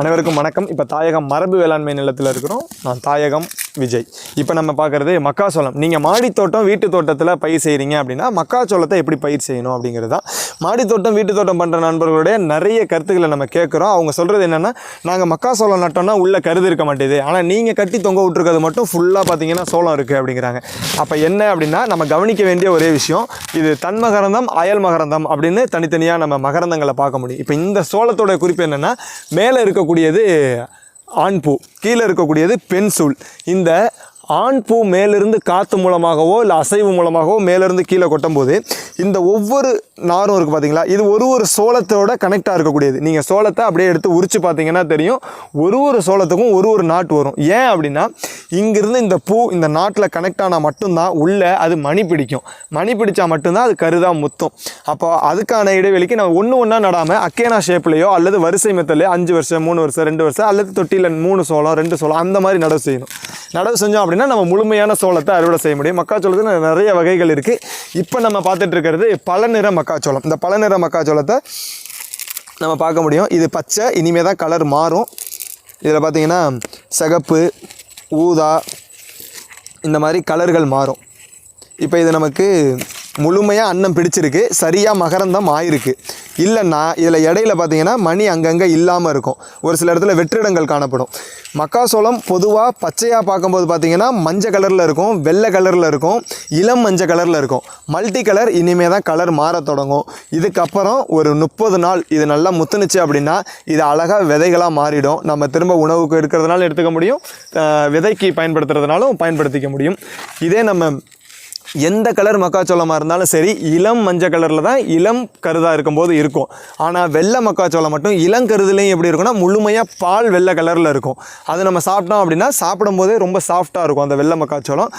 அனைவருக்கும் வணக்கம். இப்போ தாயகம் மரபு வேளாண்மை நிலத்தில் இருக்கிறோம். நான் தாயகம் விஜய். இப்போ நம்ம பார்க்குறது மக்காச்சோளம். நீங்கள் மாடித்தோட்டம் வீட்டு தோட்டத்தில் பயிர் செய்கிறீங்க அப்படின்னா மக்காச்சோளத்தை எப்படி பயிர் செய்யணும் அப்படிங்கிறது தான் மாடித்தோட்டம் வீட்டு தோட்டம் பண்ணுற நண்பர்களுடைய நிறைய கருத்துக்களை நம்ம கேட்குறோம் அவங்க சொல்கிறது என்னென்னா நாங்கள் மக்காச்சோளம் நட்டோம்னா உள்ளே கருது இருக்க மாட்டேது. ஆனால் நீங்கள் கட்டி தொங்க விட்டுருக்கிறது மட்டும் ஃபுல்லாக பார்த்தீங்கன்னா சோளம் இருக்குது அப்படிங்கிறாங்க. அப்போ என்ன அப்படின்னா நம்ம கவனிக்க வேண்டிய ஒரே விஷயம் இது தன்மகரந்தம் அயல் மகரந்தம் அப்படின்னு தனித்தனியாக நம்ம மகரந்தங்களை பார்க்க முடியும். இப்போ இந்த சோளத்தோட குறிப்பு என்னென்னா மேலே இருக்கக்கூடியது ஆண்பூ கீழே இருக்கக்கூடியது பெண் சூல் இந்த ஆண் பூ மேலிருந்து காற்று மூலமாகவோ இல்லை அசைவு மூலமாகவோ மேலிருந்து கீழே கொட்டும்போது இந்த ஒவ்வொரு நாரும் இருக்குது பார்த்தீங்களா இது ஒரு ஒரு சோளத்தோட கனெக்டாக இருக்கக்கூடியது. நீங்கள் சோளத்தை அப்படியே எடுத்து உரித்து பார்த்தீங்கன்னா தெரியும். ஒரு ஒரு சோளத்துக்கும் ஒரு ஒரு நாட்டு வரும். ஏன் அப்படின்னா இங்கிருந்து இந்த பூ இந்த நாட்டில் கனெக்ட் ஆனால் மட்டும்தான் உள்ளே அது மணி பிடிக்கும். மணி பிடிச்சா மட்டும்தான் அது கருதாக முத்தும். அப்போ அதுக்கான இடைவெளிக்கு நம்ம ஒன்று ஒன்றா நடாமல் அக்கேனா ஷேப்லேயோ அல்லது வரிசை மெத்தட்லையோ அஞ்சு வருஷம் மூணு வருஷம் ரெண்டு வருஷம் அல்லது தொட்டியில் மூணு சோளம் ரெண்டு சோளம் அந்த மாதிரி நடவு செய்யணும். நடவு செஞ்சோம் அப்படின்னா நம்ம முழுமையான சோளத்தை அறுவடை செய்ய முடியும். மக்காச்சோளத்தில் நிறைய வகைகள் இருக்குது இப்போ நம்ம பார்த்துட்டு இருக்கிறது பல நிற மக்காச்சோளம். இந்த பல நிற மக்காச்சோளத்தை நம்ம பார்க்க முடியும். இது பச்சை இனிமே தான் கலர் மாறும். இதில் பார்த்திங்கன்னா சிகப்பு ஊதா இந்த மாதிரி கலர்கள் மாறும். இப்போ இது நமக்கு முழுமையாக அன்னம் பிடிச்சிருக்கு. சரியாக மகரந்தம் ஆயிருக்கு. இல்லைன்னா இதில் இடையில பார்த்தீங்கன்னா மணி அங்கங்கே இல்லாமல் இருக்கும். ஒரு சில இடத்துல வெற்றிடங்கள் காணப்படும். மக்காசோளம் பொதுவாக பச்சையாக பார்க்கும்போது பார்த்தீங்கன்னா மஞ்சள் கலரில் இருக்கும் வெள்ளை கலரில் இருக்கும் இளம் மஞ்சள் கலரில் இருக்கும். மல்டி கலர் இனிமே தான் கலர் மாற தொடங்கும். இதுக்கப்புறம் ஒரு முப்பது நாள் இது நல்லா முத்துனுச்சு அப்படின்னா இது அழகாக விதைகளாக மாறிடும். நம்ம திரும்ப உணவுக்கு எடுக்கிறதுனால எடுத்துக்க முடியும். விதைக்கு பயன்படுத்துறதுனாலும் பயன்படுத்திக்க முடியும். இதே நம்ம எந்த கலர் மக்காச்சோளமாக இருந்தாலும் சரி இளம் மஞ்சள் கலரில் தான் இளம் கருதாக இருக்கும்போது இருக்கும். ஆனால் வெள்ளை மக்காச்சோளம் மட்டும் இளம் கருதுலையும் எப்படி இருக்கும்னா முழுமையாக பால் வெள்ளை கலரில் இருக்கும். அது நம்ம சாப்பிட்டோம் அப்படின்னா சாப்பிடும்போதே ரொம்ப சாஃப்டாக இருக்கும் அந்த வெள்ளை மக்காச்சோளம்.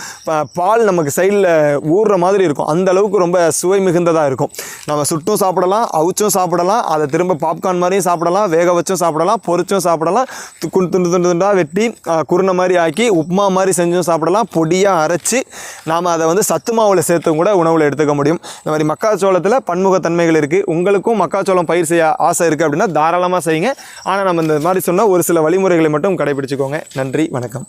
பால் நமக்கு சைடில் ஊறுற மாதிரி இருக்கும். அந்த அளவுக்கு ரொம்ப சுவை மிகுந்ததாக இருக்கும். நம்ம சுட்டும் சாப்பிடலாம் அவிச்சும் சாப்பிடலாம் அதை திரும்ப பாப்கார்ன் மாதிரியும் சாப்பிடலாம் வேக வச்சும் சாப்பிடலாம் பொரிச்சும் சாப்பிடலாம் து- துண்டு துண்டு துண்டாக வெட்டி குருணை மாதிரி ஆக்கி உப்புமா மாதிரி செஞ்சும் சாப்பிடலாம் பொடியாக அரைச்சி நாம் அதை வந்து சத்து மாவில் சேர்த்தும் கூட உணவில் எடுத்துக்க முடியும். இந்த மாதிரி மக்காச்சோளத்தில் பன்முகத்தன்மைகள் இருக்குது உங்களுக்கும் மக்காச்சோளம் பயிர் செய்ய ஆசை இருக்குது அப்படின்னா தாராளமாக செய்யுங்க. ஆனால் நம்ம இந்த மாதிரி சொன்னால் ஒரு சில வழிமுறைகளை மட்டும் கடைபிடிச்சிக்கோங்க. நன்றி வணக்கம்.